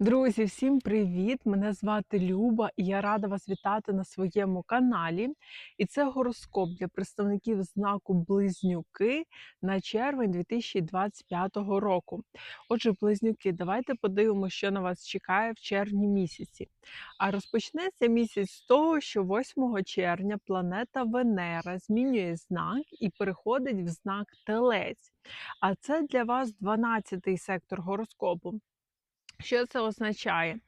Друзі, всім привіт! Мене звати Люба, і я рада вас вітати на своєму каналі. І це гороскоп для представників знаку Близнюки на червень 2025 року. Отже, близнюки, давайте подивимося, що на вас чекає в червні місяці. А розпочнеться місяць з того, що 8 червня планета Венера змінює знак і переходить в знак Телець. А це для вас 12-й сектор гороскопу. Що це означає?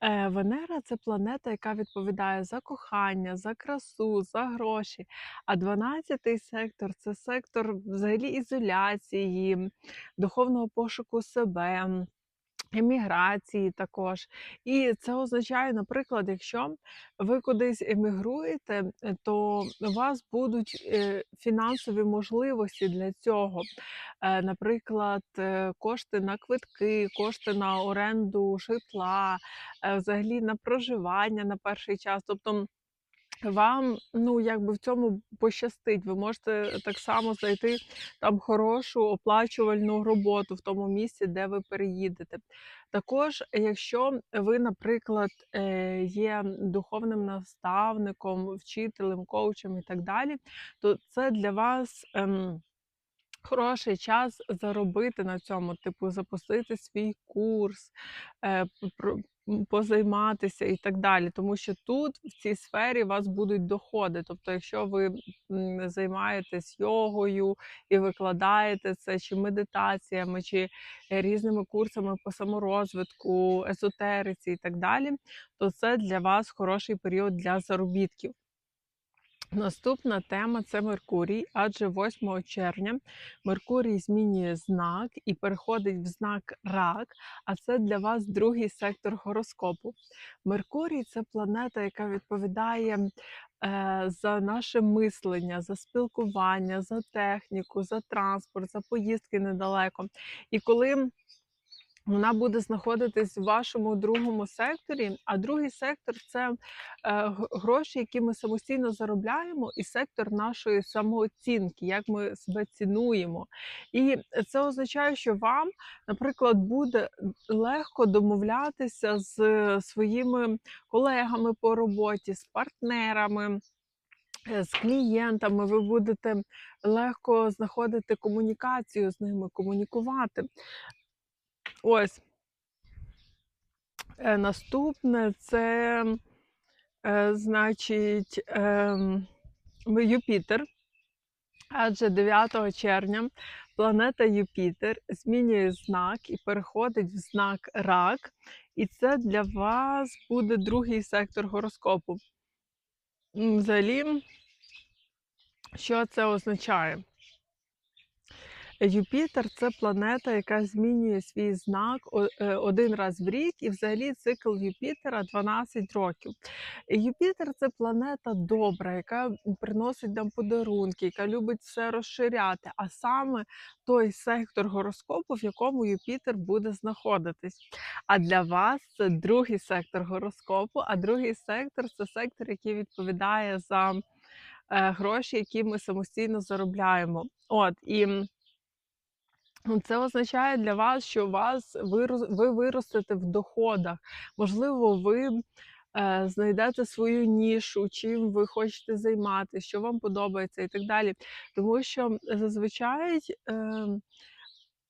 Е, Венера це планета, яка відповідає за кохання, за красу, за гроші. А 12-й сектор це сектор взагалі ізоляції, духовного пошуку себе. Еміграції також. І це означає, наприклад, якщо ви кудись емігруєте, то у вас будуть е, фінансові можливості для цього. Е, Наприклад, е, кошти на квитки, кошти на оренду житла, взагалі на проживання на перший час. Тобто вам, ну, якби в цьому пощастить. Ви можете так само знайти там хорошу оплачувальну роботу в тому місці, де ви переїдете. Також, якщо ви, наприклад, е, є духовним наставником, вчителем, коучем і так далі, то це для вас. ем, Хороший час заробити на цьому, типу запустити свій курс, е, позайматися і так далі. Тому що тут, в цій сфері, вас будуть доходи. Тобто, якщо ви займаєтесь йогою і викладаєте це, чи медитаціями, чи різними курсами по саморозвитку, езотериці і так далі, то це для вас хороший період для заробітків. Наступна тема це Меркурій, адже 8 червня Меркурій змінює знак і переходить в знак Рак, а це для вас другий сектор гороскопу. Меркурій це планета, яка відповідає е, за наше мислення, за спілкування, за техніку, за транспорт, за поїздки недалеко. І коли вона буде знаходитись в вашому другому секторі, а другий сектор це е, гроші, які ми самостійно заробляємо, і сектор нашої самооцінки, як ми себе цінуємо. І це означає, що вам, наприклад, буде легко домовлятися з своїми колегами по роботі, з партнерами. е, З клієнтами ви будете легко знаходити комунікацію з ними, комунікувати. Ось Е, Наступне це, е, значить, ем, Юпітер. Адже 9 червня планета Юпітер змінює знак і переходить в знак Рак. І це для вас буде другий сектор гороскопу. Взагалі, що це означає? Юпітер це планета, яка змінює свій знак е, один раз в рік, і взагалі цикл Юпітера 12 років. Юпітер це планета добра, яка приносить нам подарунки, яка любить все розширяти, а саме той сектор гороскопу, в якому Юпітер буде знаходитись. А для вас це другий сектор гороскопу, а другий сектор це сектор, який відповідає за е, гроші, які ми самостійно заробляємо. От і. Це означає для вас, що вас ви виростете в доходах. Можливо, ви е, знайдете свою нішу, чим ви хочете займатися, що вам подобається і так далі. Тому що зазвичай е,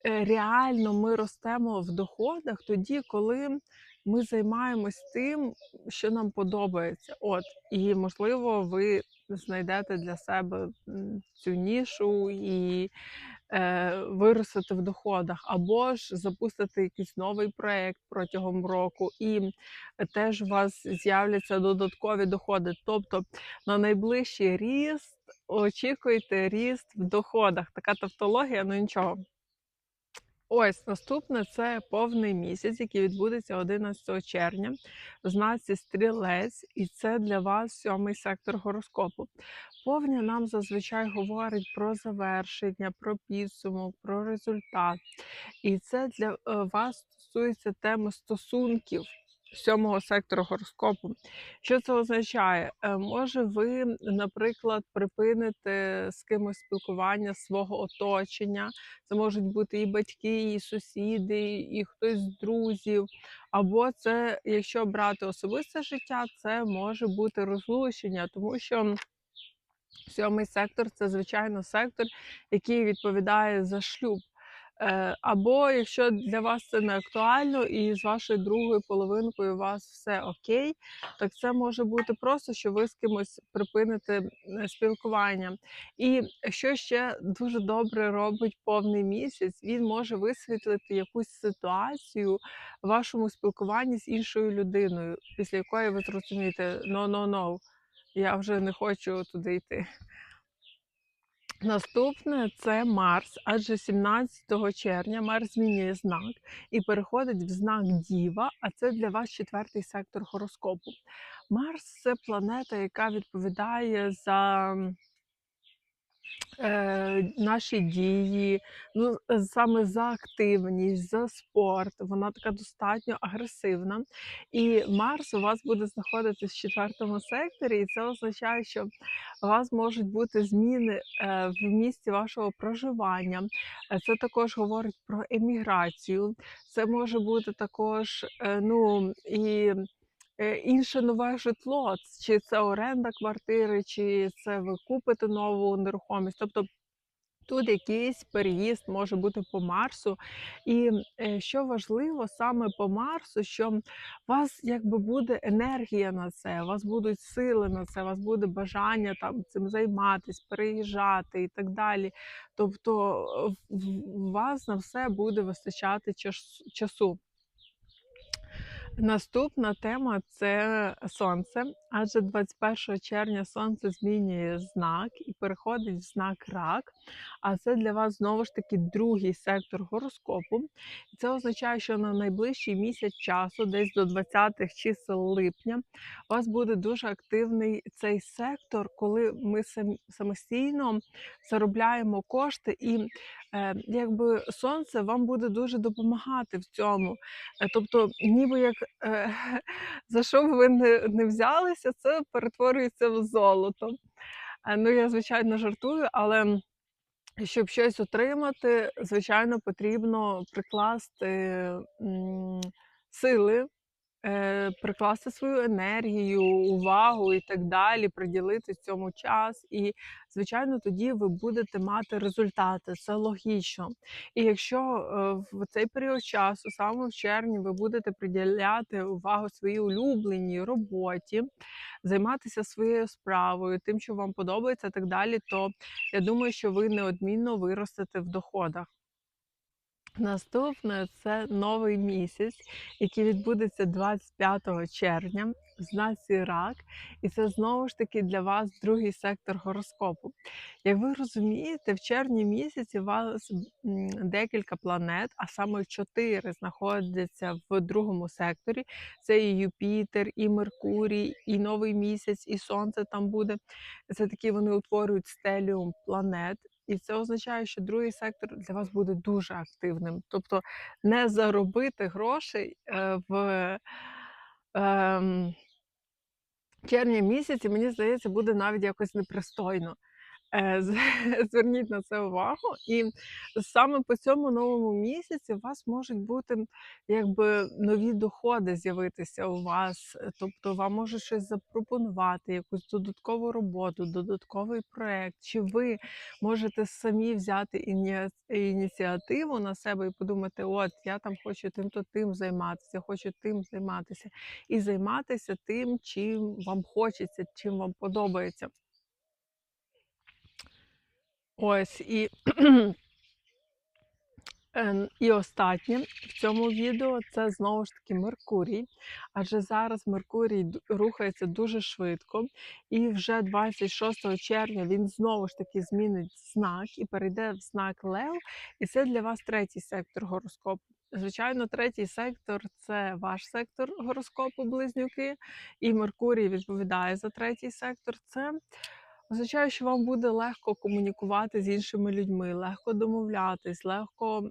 е, реально ми ростемо в доходах тоді, коли ми займаємось тим, що нам подобається. От, і можливо, ви знайдете для себе цю нішу і е, виростити в доходах, або ж запустити якийсь новий проект протягом року, і теж у вас з'являться додаткові доходи. Тобто на найближчий ріст очікуйте ріст в доходах. Така тавтологія, ну нічого. Ось наступне це повний місяць, який відбудеться 11 червня в знаці стрілець, і це для вас сьомий сектор гороскопу. Повня нам зазвичай говорить про завершення, про підсумок, про результат. І це для е, вас стосується теми стосунків. Сьомого сектору гороскопу. Що це означає? Е, Може, ви, наприклад, припините з кимось спілкування свого оточення. Це можуть бути і батьки, і сусіди, і хтось з друзів. Або це, якщо брати особисте життя, це може бути розлучення, тому що. Сьомий сектор це звичайно сектор, який відповідає за шлюб. Е, Або якщо для вас це не актуально, і з вашою другою половинкою у вас все окей, так це може бути просто, що ви з кимось припините е, спілкування. І що ще дуже добре робить повний місяць, він може висвітлити якусь ситуацію в вашому спілкуванні з іншою людиною, після якої ви зрозумієте no, no, no, я вже не хочу туди йти. Наступне це Марс, адже 17 червня Марс змінює знак і переходить в знак Діва, а це для вас четвертий сектор гороскопу. Марс це планета, яка відповідає за е, наші дії, ну саме за активність, за спорт. Вона така достатньо агресивна. І Марс у вас буде знаходитись в четвертому секторі, і це означає, що у вас можуть бути зміни е, в місці вашого проживання. Е, Це також говорить про еміграцію. Це може бути також, е, ну і. Е, Інше нове житло, чи це оренда квартири, чи це ви купите нову нерухомість. Тобто тут якийсь переїзд може бути по Марсу. І е, що важливо саме по Марсу, що у вас якби буде енергія на це, у вас будуть сили на це, у вас буде бажання там цим займатися, переїжджати і так далі. Тобто е, в в вас на все буде вистачати часу. Наступна тема це сонце, адже 21 червня сонце змінює знак і переходить в знак рак. А це для вас знову ж таки другий сектор гороскопу. Це означає, що на найближчий місяць часу, десь до 20-х чисел липня, у вас буде дуже активний цей сектор, коли ми самостійно заробляємо кошти, і якби сонце вам буде дуже допомагати в цьому. Е, Тобто, ніби як е, за що б ви не, не взялися, це перетворюється в золото. Е, Ну, я звичайно жартую, але щоб щось отримати, звичайно, потрібно прикласти сили, е, прикласти свою енергію, увагу і так далі, приділити цьому час. І, звичайно, тоді ви будете мати результати. Це логічно. І якщо е, в цей період часу, саме в червні, ви будете приділяти увагу своїй улюбленій роботі, займатися своєю справою, тим, що вам подобається, так далі, то я думаю, що ви неодмінно виростете в доходах. Наступне це новий місяць, який відбудеться 25 червня в знаці рак, і це знову ж таки для вас другий сектор гороскопу. Як ви розумієте, в червні місяці у вас декілька планет, а саме чотири знаходяться в другому секторі. Це і Юпітер, і Меркурій, і новий місяць, і Сонце там буде. Це такі вони утворюють стеліум планет. І це означає, що другий сектор для вас буде дуже активним. Тобто не заробити грошей е, в ем, червні місяці, мені здається, буде навіть якось непристойно. Е, Зверніть на це увагу. І саме по цьому новому місяці у вас можуть бути якби нові доходи з'явитися у вас. Тобто вам можуть щось запропонувати, якусь додаткову роботу, додатковий проект. Чи ви можете самі взяти іні- ініціативу на себе і подумати: от я там хочу тим-то тим займатися, хочу тим займатися, і займатися тим, чим вам хочеться, чим вам подобається. Ось і, ем, і останнє в цьому відео це знову ж таки Меркурій. Адже зараз Меркурій рухається дуже швидко, і вже 26 червня він знову ж таки змінить знак і перейде в знак Лев. І це для вас третій сектор гороскопу. Звичайно, третій сектор це ваш сектор гороскопу близнюки, і Меркурій відповідає за третій сектор. Це означає, що вам буде легко комунікувати з іншими людьми, легко домовлятись, легко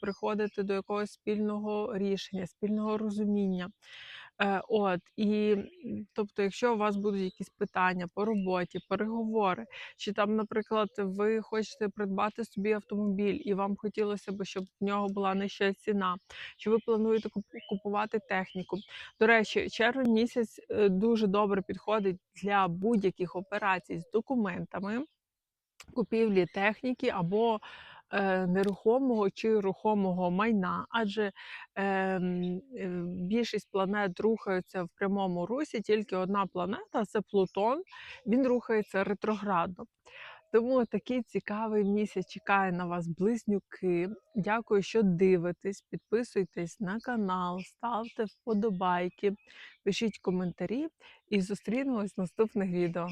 приходити до якогось спільного рішення, спільного розуміння. Е, от і тобто, якщо у вас будуть якісь питання по роботі, переговори, чи там, наприклад, ви хочете придбати собі автомобіль, і вам хотілося б, щоб в нього була нижча ціна, чи ви плануєте купувати техніку. До речі, червень місяць е, дуже добре підходить для будь-яких операцій з документами, купівлі техніки або нерухомого чи рухомого майна, адже ем, е, більшість планет рухаються в прямому русі, тільки одна планета це Плутон, він рухається ретроградно. Тому такий цікавий місяць чекає на вас близнюки. Дякую, що дивитесь. Підписуйтесь на канал, ставте вподобайки, пишіть коментарі і зустрінемось в наступних відео.